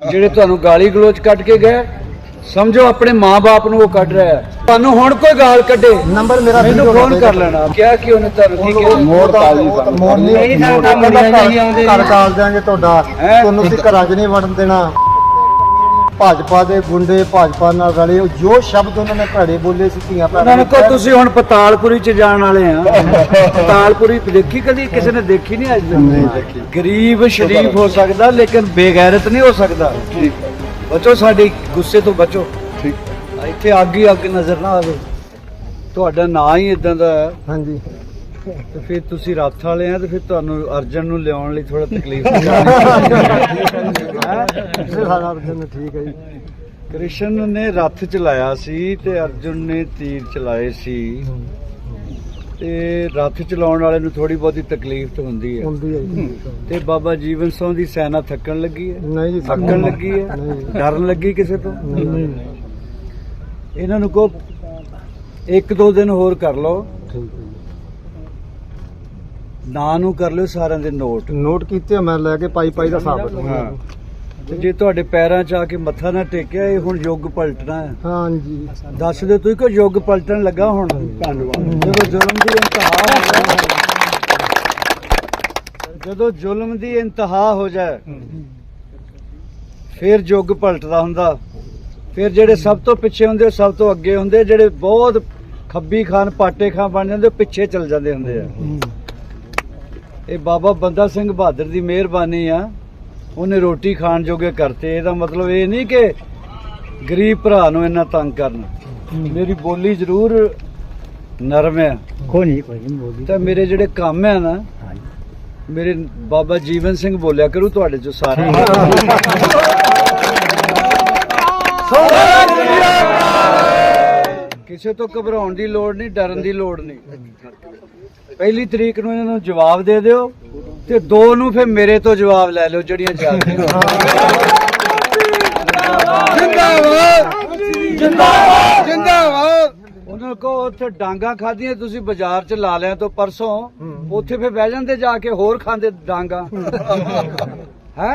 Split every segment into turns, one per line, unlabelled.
ਜਿਹੜੇ ਤੁਹਾਨੂੰ ਗਾਲੀ ਗਲੋਚ ਕੱਢ ਕੇ ਗਏ ਸਮਝੋ ਆਪਣੇ ਮਾਪੇ ਨੂੰ ਉਹ ਕੱਢ ਰਿਹਾ ਹੈ। ਤੁਹਾਨੂੰ ਹੁਣ ਕੋਈ ਗਾਲ ਕੱਢੇ?
ਨੰਬਰ ਮੇਰਾ
ਮੈਨੂੰ ਫੋਨ ਕਰ ਲੈਣਾ। ਕਿਹਾ ਕਿ ਉਹਨੇ ਤੁਹਾਨੂੰ ਕੀ ਕਿਹਾ?
ਮੋੜ ਕਾਲੀ ਮੋੜ ਨਹੀਂ ਘਰ ਕਾਲ ਦਿਆਂਗੇ ਤੁਹਾਡਾ? ਤੁਹਾਨੂੰ ਅਸੀਂ ਘਰਾਂ 'ਚ ਨਹੀਂ ਵੜਨ ਦੇਣਾ। ਭਾਜਪਾ ਦੇ ਗੁੰਡੇ ਭਾਜਪਾ ਨਾਲ ਰਲੇ ਉਹ ਜੋ ਸ਼ਬਦ ਉਹਨਾਂ ਨੇ ਘੜੇ ਬੋਲੇ ਸੀ ਧੀਆਂ
ਉਹਨਾਂ ਨੂੰ ਕਹੋ ਤੁਸੀਂ ਹੁਣ ਪਤਾਲਪੁਰੀ ਚ ਜਾਣ ਵਾਲੇ ਆ। ਪਤਾਲਪੁਰੀ ਦੇਖੀ ਕਦੀ? ਕਿਸੇ ਨੇ ਦੇਖੀ ਨਹੀਂ ਅੱਜ
ਨਹੀਂ
ਤੱਕ
ਦੇਖੀ।
ਗਰੀਬ ਸ਼ਰੀਫ ਹੋ ਸਕਦਾ ਲੇਕਿਨ ਬੇਗੈਰਤ ਨਹੀਂ ਹੋ ਸਕਦਾ। ਬਚੋ ਸਾਡੇ ਗੁੱਸੇ ਤੋਂ ਬਚੋ।
ਠੀਕ।
ਇੱਥੇ ਅੱਗ ਹੀ ਅੱਗ ਨਜ਼ਰ ਨਾ ਆਵੇ। ਤੁਹਾਡਾ ਨਾਂ ਹੀ ਇਦਾਂ ਦਾ ਹੈ।
ਹਾਂਜੀ।
ਤੇ ਫਿਰ ਤੁਸੀਂ ਰੱਥ ਵਾਲੇ ਆ ਤੇ ਫਿਰ ਤੁਹਾਨੂੰ ਅਰਜਨ ਨੂੰ ਲਿਆਉਣ ਲਈ ਥੋੜਾ ਤਕਲੀਫ ਹੈ
ਇਹ ਸਾਡਾ ਅਰਜਨ ਠੀਕ ਹੈ ਜੀ।
ਕ੍ਰਿਸ਼ਨ ਨੇ ਰੱਥ ਚਲਾਇਆ ਸੀ ਤੇ ਅਰਜੁਨ ਨੇ ਤੀਰ ਚਲਾਏ ਸੀ। ਤੇ ਰੱਥ ਚਲਾਉਣ ਵਾਲੇ ਨੂੰ ਥੋੜੀ ਬਹੁਤੀ ਤਕਲੀਫ ਤਾਂ ਹੁੰਦੀ ਹੈ।
ਹੁੰਦੀ ਹੈ ਜੀ।
ਤੇ ਬਾਬਾ ਜੀਵਨ ਸਿੰਘ ਦੀ ਸੈਨਾ ਥੱਕਣ ਲੱਗੀ ਹੈ?
ਨਹੀਂ ਜੀ
ਥੱਕਣ ਲੱਗੀ। ਹੈ। ਡਰਨ ਲੱਗੀ ਕਿਸੇ ਤੋਂ?
ਨਹੀਂ
ਇਹਨਾਂ ਨੂੰ ਕੋ ਇੱਕ ਦੋ ਦਿਨ ਹੋਰ ਕਰ ਲਓ।
ਠੀਕ ਹੈ
ਨਾਂ ਨੂੰ ਕਰ ਲਿਓ ਸਾਰਿਆਂ ਦੇ ਨੋਟ।
ਨੋਟ ਕੀਤੇ ਆ, ਮੈਂ ਲੈ ਕੇ ਪਾਈ ਪਾਈ ਦਾ ਹਿਸਾਬ
ਹਾਂ। ਤੇ ਜੇ ਤੁਹਾਡੇ ਪੈਰਾਂ 'ਚ ਆ ਕੇ ਮੱਥਾ ਨਾ ਟੇਕਿਆ ਇਹ ਹੁਣ ਯੁੱਗ ਪਲਟਣਾ ਹੈ।
ਹਾਂਜੀ।
ਦੱਸ ਦਿਓ ਤੁਸੀਂ ਕਿ ਯੁੱਗ ਪਲਟਣ ਲੱਗਾ ਹੁਣ? ਧੰਨਵਾਦ। ਜਦੋਂ ਜ਼ੁਲਮ ਦੀ ਇੰਤਹਾ ਹੋ ਜਾਏ ਜਦੋਂ ਜ਼ੁਲਮ ਦੀ ਇੰਤਹਾ ਹੋ ਜਾਏ ਫਿਰ ਯੁੱਗ ਪਲਟਦਾ ਹੁੰਦਾ। ਫਿਰ ਜਿਹੜੇ ਸਭ ਤੋਂ ਪਿੱਛੇ ਹੁੰਦੇ ਉਹ ਸਭ ਤੋਂ ਅੱਗੇ ਹੁੰਦੇ ਜਿਹੜੇ ਬਹੁਤ ਖੱਬੀ ਖਾਨ ਪਾਟੇ ਖਾਨ ਬਣ ਜਾਂਦੇ ਪਿੱਛੇ ਚੱਲ ਜਾਂਦੇ ਹੁੰਦੇ ਆ। ਇਹ ਬਾਬਾ ਬੰਦਾ ਸਿੰਘ ਬਹਾਦਰ ਦੀ ਮਿਹਰਬਾਨੀ ਆ। ਉਹਨੇ ਰੋਟੀ ਖਾਣ ਜੋਗੇ ਕਰਤੇ। ਇਹਦਾ ਮਤਲਬ ਇਹ ਨਹੀਂ ਕਿ ਗਰੀਬ ਭਰਾ ਨੂੰ ਇੰਨਾ ਤੰਗ ਕਰਨਾ। ਮੇਰੀ ਬੋਲੀ ਜ਼ਰੂਰ ਨਰਮ ਹੈ।
ਕੋਈ ਨਹੀਂ ਕੋਈ ਨਹੀਂ ਬੋਲੀ।
ਤੇ ਮੇਰੇ ਜਿਹੜੇ ਕੰਮ ਹੈ ਨਾ ਮੇਰੇ ਬਾਬਾ ਜੀਵਨ ਸਿੰਘ ਬੋਲਿਆ ਕਰੂ ਤੁਹਾਡੇ ਚੋਂ ਸਾਰੇ। ਕਿਸੇ ਤੋਂ ਘਬਰਾਉਣ ਦੀ ਲੋੜ ਨਹੀਂ ਡਰਨ ਦੀ ਲੋੜ ਨਹੀਂ। ਪਹਿਲੀ ਤਰੀਕ ਨੂੰ ਇਹਨਾਂ ਨੂੰ ਜਵਾਬ ਦੇ ਦਿਓ। ਤੇ ਦੋ ਨੂੰ ਫਿਰ ਮੇਰੇ ਤੋਂ ਜਵਾਬ ਲੈ ਲਿਓ ਜਿਹੜੀਆਂ ਚੱਲਦੀਆਂ ਜਿੰਦਾਬਾਦ। ਜਿੰਦਾਬਾਦ। ਜਿੰਦਾਬਾਦ। ਉਹਨਾਂ ਕੋ ਉੱਥੇ ਡਾਂਗਾ ਖਾਧੀਆਂ ਤੁਸੀਂ ਬਾਜ਼ਾਰ ਚ ਲਾ ਲਿਆ ਤੋਂ ਪਰਸੋਂ ਉੱਥੇ ਫਿਰ ਬਹਿ ਜਾਂਦੇ ਜਾ ਕੇ ਹੋਰ ਖਾਂਦੇ ਡਾਂਗਾ। ਹੈ?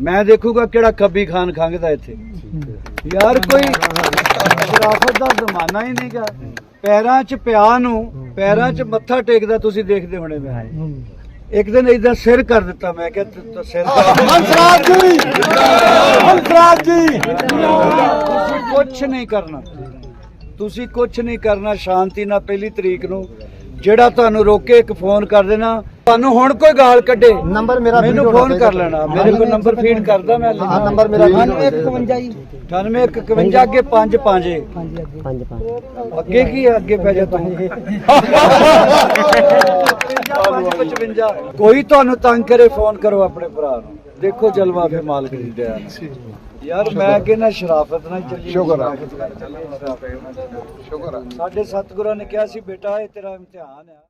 ਮੈਂ ਦੇਖੂਗਾ ਕਿਹੜਾ ਖੱਬੀ ਖਾਨ ਖੰਗਦਾ ਇੱਥੇ। ਯਾਰ ਕੋਈ ਸ਼ਰਾਫਤ ਦਾ ਜ਼ਮਾਨਾ ਹੀ ਨਹੀਂਗਾ। ਪੈਰਾਂ 'ਚ ਪਿਆ ਨੂੰ ਪੈਰਾਂ 'ਚ ਮੱਥਾ ਟੇਕਦਾ ਤੁਸੀਂ ਦੇਖਦੇ ਹੋਣੇ ਮੈਂ। ਇੱਕ ਦਿਨ ਇਦਾਂ ਸਿਰ ਕਰ ਦਿੱਤਾ ਮੈਂ ਕਿਹਾ ਸਿਰ
ਹੰਸਰਾਜ ਜੀ! ਹੰਸਰਾਜ ਜੀ!
ਤੁਸੀਂ ਕੁਝ ਨਹੀਂ ਕਰਨਾ। ਤੁਸੀਂ ਕੁਝ ਨਹੀਂ ਕਰਨਾ ਸ਼ਾਂਤੀ ਨਾਲ ਪਹਿਲੀ ਤਰੀਕ ਨੂੰ ਜਿਹੜਾ ਤੁਹਾਨੂੰ ਰੋਕੇ ਇੱਕ ਫੋਨ ਕਰ ਦੇਣਾ ਤੁਹਾਨੂੰ ਹੁਣ ਕੋਈ ਗਾਲ ਕੱਢੇ।
ਨੰਬਰ ਮੇਰਾ
ਮੈਨੂੰ ਫੋਨ ਕਰ ਲੈਣਾ। ਮੇਰੇ ਕੋਲ ਨੰਬਰ ਫੀਡ ਕਰਦਾ ਮੈਂ
ਹਾਂ ਨੰਬਰ ਮੇਰਾ
51 ਜੀ
9851 ਅੱਗੇ 5 5
ਹਾਂਜੀ ਅੱਗੇ
5 5
ਅੱਗੇ ਕੀ? ਅੱਗੇ ਪੈ ਜਾ ਤੂੰ। 55 ਕੋਈ ਤੁਹਾਨੂੰ ਤੰਗ ਕਰੇ ਫੋਨ ਕਰੋ ਆਪਣੇ ਭਰਾ ਨੂੰ। ਦੇਖੋ ਜਲਵਾ ਫੇ ਮਾਲਕ ਦੀ ਦਇਆ। ਯਾਰ ਮੈਂ ਕਹਿੰਦਾ ਸ਼ਰਾਫਤ ਨਾਲ ਚੱਲੀ।
ਸ਼ੁਕਰ ਆ।
ਸ਼ੁਕਰ ਸਾਡੇ ਸਤਿਗੁਰਾਂ ਨੇ ਕਿਹਾ ਸੀ ਬੇਟਾ ਇਹ ਤੇਰਾ ਇਮਤਿਹਾਨ ਆ।